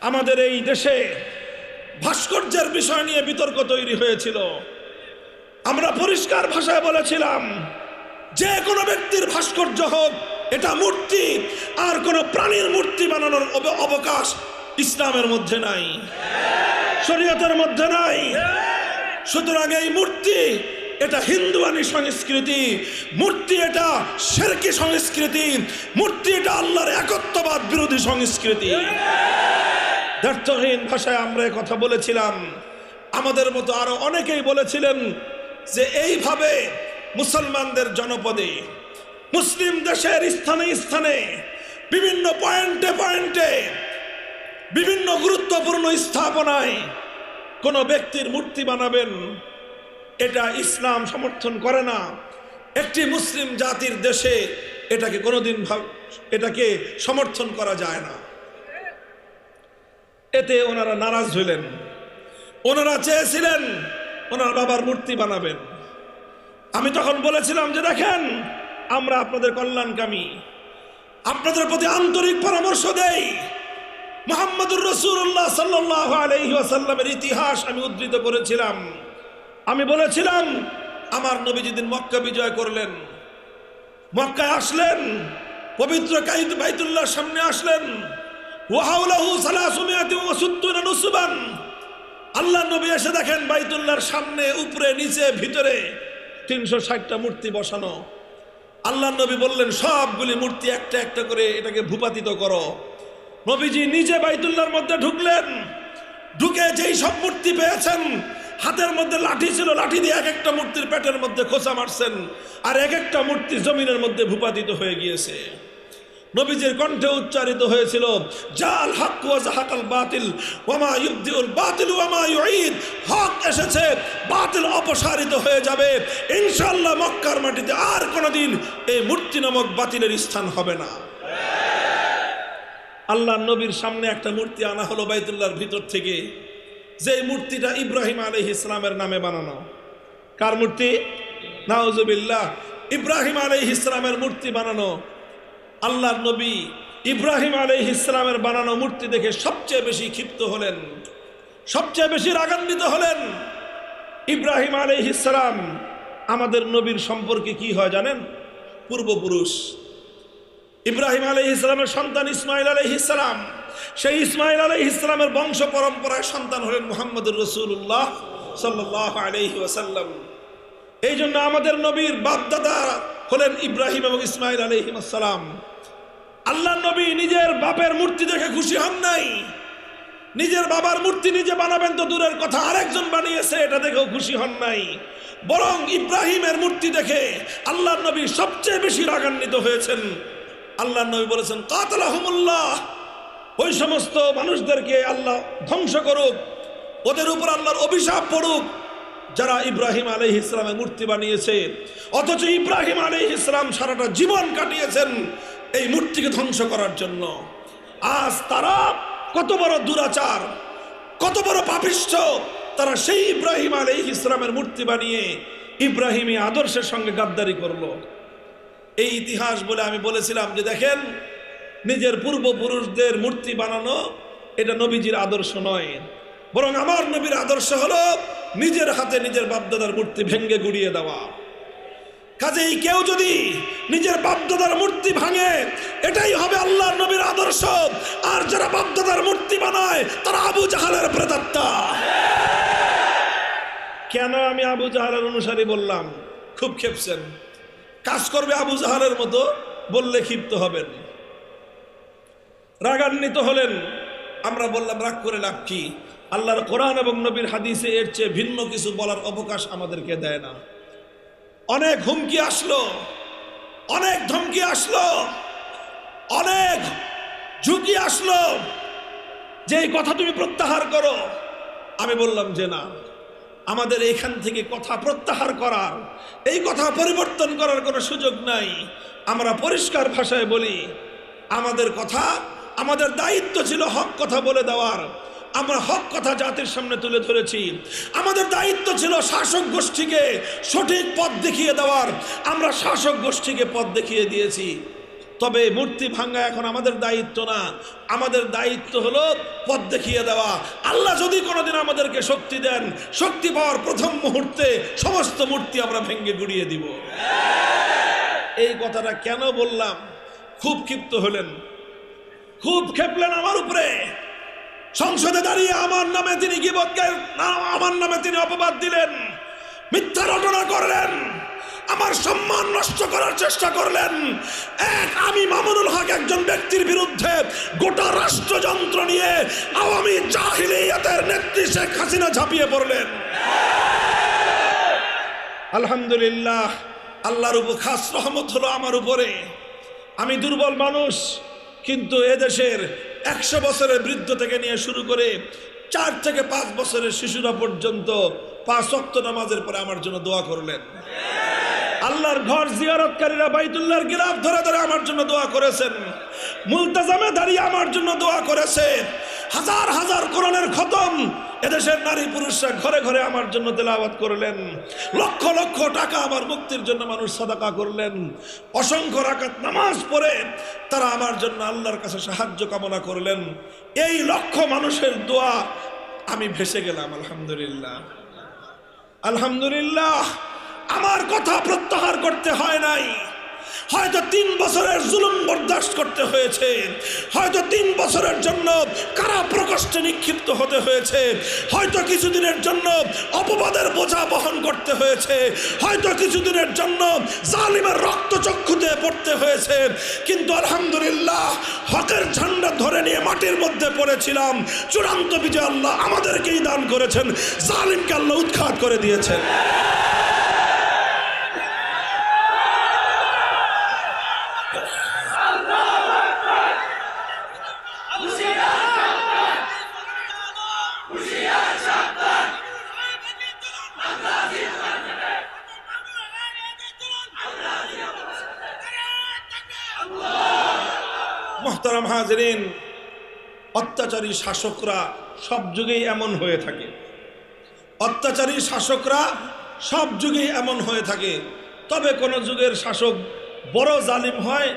আমাদের এই দেশে ভাস্কর্যের বিষয় নিয়ে বিতর্ক তৈরি হয়েছিল। আমরা পরিষ্কার ভাষায় বলেছিলাম, যে কোনো ব্যক্তির ভাস্কর্য হোক, এটা মূর্তি, আর কোনো প্রাণীর মূর্তি বানানোর অব- অবকাশ ইসলামের মধ্যে নাই। শরীয়তের মধ্যে নাই। সুতরাং এই মূর্তি, এটা হিন্দুয়ানি সংস্কৃতি। মূর্তি এটা শেরকি সংস্কৃতি। মূর্তি এটা আল্লাহর একত্ববাদ বিরোধী সংস্কৃতি। দ্ব্যর্থহীন ভাষায় আমরা কথা বলেছিলাম। আমাদের মতো আরও অনেকেই বলেছিলেন যে এইভাবে মুসলমানদের জনপদে, মুসলিম দেশের স্থানে স্থানে, বিভিন্ন পয়েন্টে পয়েন্টে, বিভিন্ন গুরুত্বপূর্ণ স্থাপনায় কোনো ব্যক্তির মূর্তি বানাবেন, এটা ইসলাম সমর্থন করে না। একটি মুসলিম জাতির দেশে এটাকে কোনোদিন এটাকে সমর্থন করা যায় না। এতে ওনারা নারাজ হইলেন। ওনারা চেয়েছিলেন ওনার বাবার মূর্তি বানাবেন। আমি তখন বলেছিলাম যে, দেখেন, আমরা আপনাদের কল্যাণকামী। আপনাদের প্রতি আন্তরিক পরামর্শ দেই। মোহাম্মদুর রসুল্লাহ সাল্লাহ আলহি আসাল্লামের ইতিহাস আমি উদ্ধৃত করেছিলাম। আমি বলেছিলাম, আমার নবী যেদিন মক্কা বিজয় করলেন, মক্কায় আসলেন, পবিত্র কাইদ বাইতুল্লাহর সামনে আসলেন আল্লাহ নবী এসে দেখেন বাইতুল্লাহর সামনে, উপরে, নিচে, ভিতরে তিনশো ষাটটা মূর্তি বসানো। আল্লাহ নবী বললেন, সবগুলি মূর্তি একটা একটা করে এটাকে ভূপাতিত করো। নবীজি নিজে বাইতুল্লাহর মধ্যে ঢুকলেন। ঢুকে যেই সব মূর্তি পেয়েছেন, হাতের মধ্যে লাঠি ছিল, লাঠি দিয়ে এক একটা মূর্তির পেটের মধ্যে খোঁচা মারছেন, আর এক একটা মূর্তি জমিনের মধ্যে ভূপাতিত হয়ে গিয়েছে। নবীজির কণ্ঠে উচ্চারিত হয়েছিল, জাল হক ওয়া জাহাকাল বাতিল ওয়ামা ইউবদিউল বাতিল ওয়ামা ইউঈদ। হক এসেছে, বাতিল অপসারিত হয়ে যাবে। ইনশাআল্লাহ মক্কার মাটিতে আর কোনোদিন এই মূর্তি নামক বাতিলের স্থান হবে না। আল্লাহ নবীর সামনে একটা মূর্তি আনা হলো বাইতুল্লাহর ভিতর থেকে। যে মূর্তিটা ইব্রাহিম আলী ইসলামের নামে বানানো। কার মূর্তি? নাউজুবিল্লাহ। ইব্রাহিম আলী ইসলামের মূর্তি বানানো। আল্লাহর নবী ইব্রাহিম আলী ইসলামের বানানো মূর্তি দেখে সবচেয়ে বেশি ক্ষিপ্ত হলেন, সবচেয়ে বেশি রাগান্বিত হলেন। ইব্রাহিম আলী ইসলাম আমাদের নবীর সম্পর্কে কি হয় জানেন? পূর্বপুরুষ। ইব্রাহিম আলী ইসলামের সন্তান ইসমাইল আলী ইসলাম সেই ইসমাইল আলী ইসলামের বংশ পরম্পরায় সন্তান হলেন মোহাম্মদুর রসুল্লাহ সাল্লাহ আলহি ওয়াসাল্লাম। এই জন্য আমাদের নবীর বাপদাদা হলেন ইব্রাহিম এবং ইসমাইল আলহিমাসাল্লাম আল্লাহ নবী নিজের বাপের মূর্তি দেখে খুশি হন নাই। নিজের বাবার মূর্তি নিজে বানাবেন তো দূরের কথা, আরেকজন বানিয়েছে, এটা দেখেও খুশি হন নাই। বরং ইব্রাহিমের মূর্তি দেখে আল্লাহ নবী সবচেয়ে বেশি রাগান্বিত হয়েছেন। আল্লাহ নবী বলেছেন, কাতলাহমুল্লাহ। ওই সমস্ত মানুষদেরকে আল্লাহ ধ্বংস করুক, ওদের উপর আল্লাহর অভিশাপ পড়ুক যারা ইব্রাহিম আলহ ইসলামের মূর্তি বানিয়েছে, অথচ ইব্রাহিম আলহ ইসলাম সারাটা জীবন কাটিয়েছেন এই মূর্তিকে ধ্বংস করার জন্য। আজ তারা কত বড় দুরাচার, কত বড় পাপিষ্ঠ, তারা সেই ইব্রাহিম আলহ ইসলামের মূর্তি বানিয়ে ইব্রাহিমী আদর্শের সঙ্গে গাদ্দারি করল। এই ইতিহাস বলে আমি বলেছিলাম যে দেখেন, নিজের পূর্বপুরুষদের মূর্তি বানানো এটা নবীজির আদর্শ নয়, বরং আমার নবীর আদর্শ হলো নিজের হাতে নিজের বাপদাদার মূর্তি ভেঙ্গে গুড়িয়ে দেওয়া। কাজেই কেউ যদি নিজের বাপদাদার মূর্তি ভাঙে, এটাই হবে আল্লাহর নবীর আদর্শ। আর যারা বাপদাদার মূর্তি বানায়, তারা আবু জাহালের প্রেতাত্মা কেন আমি আবু জাহালের অনুসারী বললাম? খুব খেপছেন কাজ করবে আবু জাহালের মতো, বললে ক্ষিপ্ত হবেন। রাগান্বিত হলেন। আমরা বললাম, রাগ করে লাভ কি? আল্লাহর কোরআন এবং নবীর হাদিসে এর চেয়ে ভিন্ন কিছু বলার অবকাশ আমাদেরকে দেয় না। অনেক হুমকি আসলো, অনেক ধমকি আসলো, অনেক ঝুঁকি আসলো। যে কথা তুমি প্রত্যাহার করো, আমি বললাম যে না, আমাদের এখান থেকে কথা প্রত্যাহার করার, এই কথা পরিবর্তন করার কোনো সুযোগ নাই। আমরা পরিষ্কার ভাষায় বলি, আমাদের কথা, আমাদের দায়িত্ব ছিল হক কথা বলে দেওয়ার। আমরা হক কথা জাতির সামনে তুলে ধরেছি। আমাদের দায়িত্ব ছিল শাসক গোষ্ঠীকে সঠিক পথ দেখিয়ে দেওয়ার। আমরা শাসক গোষ্ঠীকে পথ দেখিয়ে দিয়েছি। তবে মূর্তি ভাঙ্গা এখন আমাদের দায়িত্ব না। আমাদের দায়িত্ব হলো পথ দেখিয়ে দেওয়া। আল্লাহ যদি কোনোদিন আমাদেরকে শক্তি দেন, শক্তি পাওয়ার প্রথম মুহূর্তে সমস্ত মূর্তি আমরা ভেঙ্গে গুড়িয়ে দিব। এই কথাটা কেন বললাম? খুব ক্ষিপ্ত হলেন। খুব খেপলেন আমার উপরে। সংসদে দাঁড়িয়ে আমার নামে তিনি গিবতকে আমার নামে তিনি অপবাদ দিলেন, মিথ্যা রটনা করলেন, আমার সম্মান নষ্ট করার চেষ্টা করলেন। এক, আমি মামুনুল হক একজন ব্যক্তির বিরুদ্ধে গোটা রাষ্ট্রযন্ত্র নিয়ে আওয়ামী জাহিলিয়াতের নেত্রী শেখ হাসিনা ঝাঁপিয়ে পড়লেন। আলহামদুলিল্লাহ, আল্লাহর উপর খাস রহমত হলো আমার উপরে। আমি দুর্বল মানুষ, কিন্তু এদেশের একশো বছরের বৃদ্ধ থেকে নিয়ে শুরু করে চার থেকে পাঁচ বছরের শিশুরা পর্যন্ত পাঁচ অক্ত নামাজের পরে আমার জন্য দোয়া করলেন। আল্লাহর ঘর জিয়ারতকারীরা বাইতুল্লাহর গিরাফ ধরে ধরে আমার জন্য দোয়া করেছেন। মুলতাজামে দাঁড়িয়ে আমার জন্য দোয়া করেছে। হাজার হাজার কোরআনের খতম এদেশের নারী পুরুষরা ঘরে ঘরে আমার জন্য তেলাওয়াত করলেন। লক্ষ লক্ষ টাকা আমার মুক্তির জন্য মানুষ সাদাকা করলেন। অসংখ্য রাকাত নামাজ পড়ে তারা আমার জন্য আল্লাহর কাছে সাহায্য কামনা করলেন। এই লক্ষ মানুষের দোয়া আমি ভেসে গেলাম, আলহামদুলিল্লাহ। আলহামদুলিল্লাহ, আমার কথা প্রত্যাহার করতে হয় নাই। হয়তো তিন বছরের জুলুম বরদাস্ত করতে হয়েছে। হয়তো তিন বছরের জন্য কারা প্রকোষ্ঠে নিক্ষিপ্ত হতে হয়েছে। হয়তো কিছুদিনের জন্য অপবাদের বোঝা বহন করতে হয়েছে। হয়তো কিছুদিনের জন্য জালিমের রক্ত চক্ষুতে পড়তে হয়েছে। কিন্তু আলহামদুলিল্লাহ হকের ঝান্ডা ধরে নিয়ে মাটির মধ্যে পড়েছিলাম। চূড়ান্ত বিজয় আল্লাহ আমাদেরকেই দান করেছেন। জালিমকে আল্লাহ উৎখাত করে দিয়েছেন। অত্যাচারী শাসকরা সব যুগেই এমন হয়ে থাকে। অত্যাচারী শাসকরা সব যুগেই এমন হয়ে থাকে। তবে কোন যুগের শাসক বড় জালিম হয়,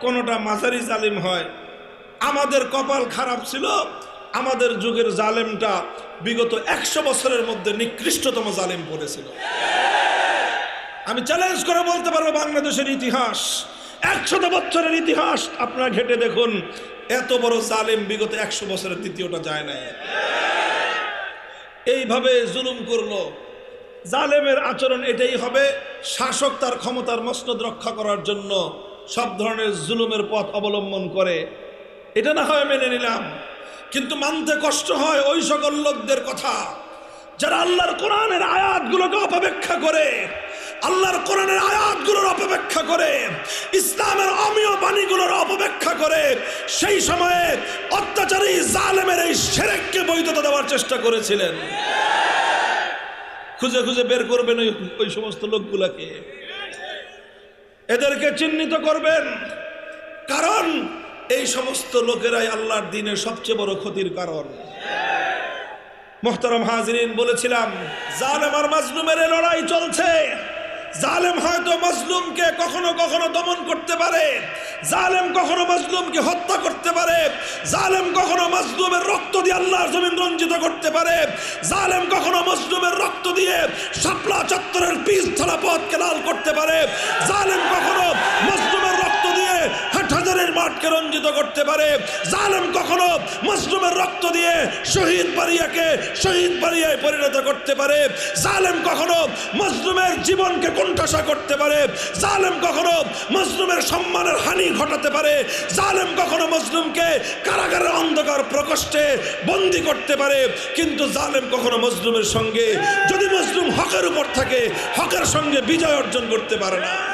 কোনোটা মাঝারি জালিম হয়। আমাদের কপাল খারাপ ছিল, আমাদের যুগের জালেমটা বিগত একশো বছরের মধ্যে নিকৃষ্টতম জালিম পড়েছিল। আমি চ্যালেঞ্জ করে বলতে পারব বাংলাদেশের ইতিহাস। একশত বছরের ইতিহাস আপনারা ঘেটে দেখুন। এত বড় জালেম বিগত একশো বছরের দ্বিতীয়টা যায় নাই। এইভাবে জুলুম করল। জালেমের আচরণ এটাই হবে, শাসক তার ক্ষমতার মসনদ রক্ষা করার জন্য সব ধরনের জুলুমের পথ অবলম্বন করে। এটা না হয় মেনে নিলাম, কিন্তু মানতে কষ্ট হয় ওই সকল লোকদের কথা, যারা আল্লাহর কোরআনের আয়াতগুলোকে অপব্যাখ্যা করে। আল্লাহর কোরআনের আয়াতগুলোর অপব্যাখ্যা করে, ইসলামের অমীয় বাণীগুলোর অপব্যাখ্যা করে, সেই সময়ে অত্যাচারী জালেমের এই সেরেককে বৈধতা দেওয়ার চেষ্টা করেছিলেন। খুঁজে খুঁজে বের করবেন ওই ওই সমস্ত লোকগুলাকে। এদেরকে চিহ্নিত করবেন। কারণ এই সমস্ত লোকেরাই আল্লাহর দিনের সবচেয়ে বড় ক্ষতির কারণ। মোহতারম হাজরিন বলেছিলাম, জালেম আর মাজলুমের লড়াই চলছে। জালেম হয়তো মজলুমকে কখনো কখনো দমন করতে পারে। জালেম কখনো মজলুমকে হত্যা করতে পারে। জালেম কখনো মজলুমের রক্ত দিয়ে আল্লাহর জমিন রঞ্জিত করতে পারে। জালেম কখনো মজলুমের রক্ত দিয়ে শাপলা চত্বরের পিস ছাড়া পথকে লাল করতে পারে। জালেম কখনো মজলুমের মাঠকে রঞ্জিত করতে পারে। জালেম কখনো মজলুমের রক্ত দিয়ে শহীদ বাড়িয়াকে শহীদ বাড়িয়ায় পরিণত করতে পারে। জালেম কখনো মজলুমের জীবনকে কোণঠাসা করতে পারে। জালেম কখনো মজলুমের সম্মানের হানি ঘটাতে পারে। জালেম কখনো মজলুমকে কারাগারের অন্ধকার প্রকোষ্ঠে বন্দি করতে পারে। কিন্তু জালেম কখনো মজলুমের সঙ্গে যদি মজলুম হকের উপর থাকে, হকের সঙ্গে বিজয় অর্জন করতে পারে না।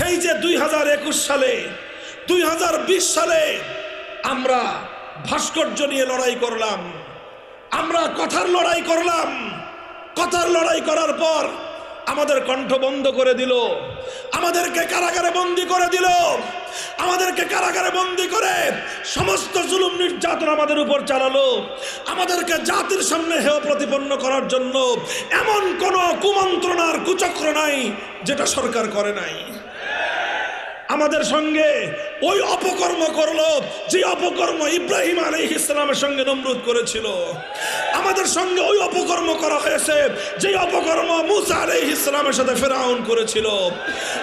সেই যে দুই হাজার একুশ সালে, দুই হাজার বিশ সালে আমরা ভাস্কর্য নিয়ে লড়াই করলাম, আমরা কথার লড়াই করলাম, কথার লড়াই করার পর আমাদের কণ্ঠ বন্ধ করে দিল, আমাদেরকে কারাগারে বন্দি করে দিল, আমাদেরকে কারাগারে বন্দি করে সমস্ত জুলুম নির্যাতন আমাদের উপর চালালো, আমাদেরকে জাতির সামনে হেয় প্রতিপন্ন করার জন্য এমন কোনো কুমন্ত্রণার কুচক্র নাই যেটা সরকার করে নাই। আমাদের সঙ্গে ওই অপকর্ম করল যে অপকর্ম ইব্রাহিম আলী ইসলামের সঙ্গে নমরুদ করেছিল। আমাদের সঙ্গে ওই অপকর্ম করা হয়েছে যে অপকর্ম মুসা আলী ইসলামের সাথে ফেরাউন করেছিল।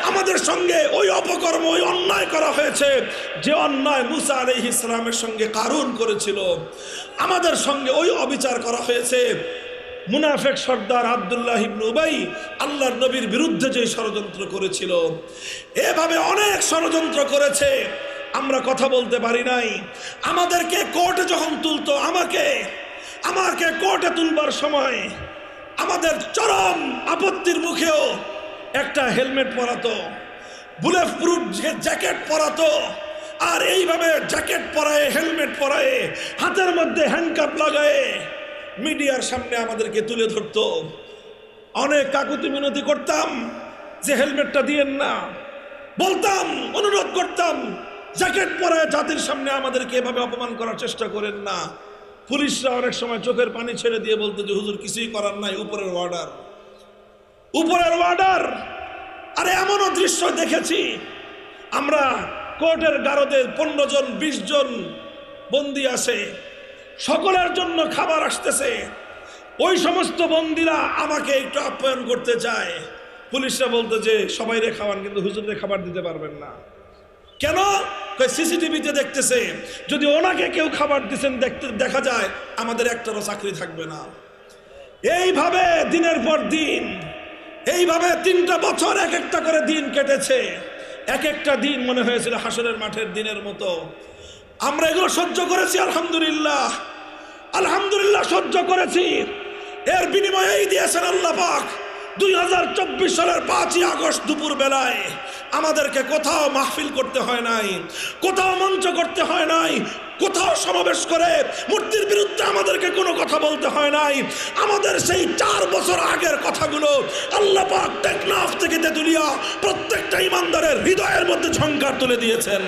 আমাদের সঙ্গে ওই অপকর্ম, ওই অন্যায় করা হয়েছে যে অন্যায় মুসা আলী ইসলামের সঙ্গে কারুন করেছিল। আমাদের সঙ্গে ওই অবিচার করা হয়েছে মুনাফেক সর্দার আবদুল্লাহ ইবনু উবাই আল্লাহর নবীর বিরুদ্ধে যে ষড়যন্ত্র করেছিল, এভাবে অনেক ষড়যন্ত্র করেছে। আমরা কথা বলতে পারি নাই। আমাদেরকে কোর্টে যখন তুলতো, আমাকে আমাকে কোর্টে তুলবার সময় আমাদের চরম আপত্তির মুখেও একটা হেলমেট পরাতো, বুলেট প্রুফ জ্যাকেট পরাতো, আর এইভাবে জ্যাকেট পরায়, হেলমেট পরায়, হাতের মধ্যে হ্যান্ডকাপ লাগায় মিডিয়ার সামনে আমাদেরকে তুলে ধরতো। অনেক কাকুতি মিনতি করতাম, যে হেলমেটটা দিয়েন না। বলতাম, অনুরোধ করতাম, জ্যাকেট পরে জাতির সামনে আমাদেরকে এভাবে অপমান করার চেষ্টা করেন না। পুলিশরা অনেক সময় চোখের পানি ছেড়ে দিয়ে বলতো যে, হুজুর, কিছুই করার নাই, উপরের অর্ডার উপরের অর্ডার আরে এমনও দৃশ্য দেখেছি। আমরা কোর্টের গারদে পনেরো জন, বিশ জন বন্দি আছে। সকলের জন্য খাবার আসতেছে। ওই সমস্ত বন্দিরা আমাকে একটু আপ্যায়ন করতে চায়। পুলিশরা বলতো যে, সবাই রে খাওয়ান, কিন্তু হুজুরে খাবার দিতে পারবেন না। কেন? সিসিটিভিতে দেখতেছে, যদি ওনাকে কেউ খাবার দিচ্ছেন দেখতে, দেখা যায় আমাদের একটারও চাকরি থাকবে না। এইভাবে দিনের পর দিন, এইভাবে তিনটা বছর এক একটা করে দিন কেটেছে। এক একটা দিন মনে হয়েছিল হাসরের মাঠের দিনের মতো। আমরা এগুলো সহ্য করেছি, আলহামদুলিল্লাহ। আলহামদুলিল্লাহ সহ্য করেছি। এর বিনিময়ে এই দিয়েছেন আল্লাহ পাক দুই হাজার চব্বিশ সালের পাঁচই আগস্ট দুপুর বেলায় আমাদেরকে কোথাও মাহফিল করতে হয় নাই, কোথাও মঞ্চ করতে হয় নাই, কোথাও সমাবেশ করে মূর্তির বিরুদ্ধে আমাদেরকে কোনো কথা বলতে হয় নাই। আমাদের সেই চার বছর আগের কথাগুলো আল্লাহ পাক টেকনাফ থেকে তেতুলিয়া প্রত্যেকটা ইমানদারের হৃদয়ের মধ্যে ঝঙ্কার তুলে দিয়েছেন।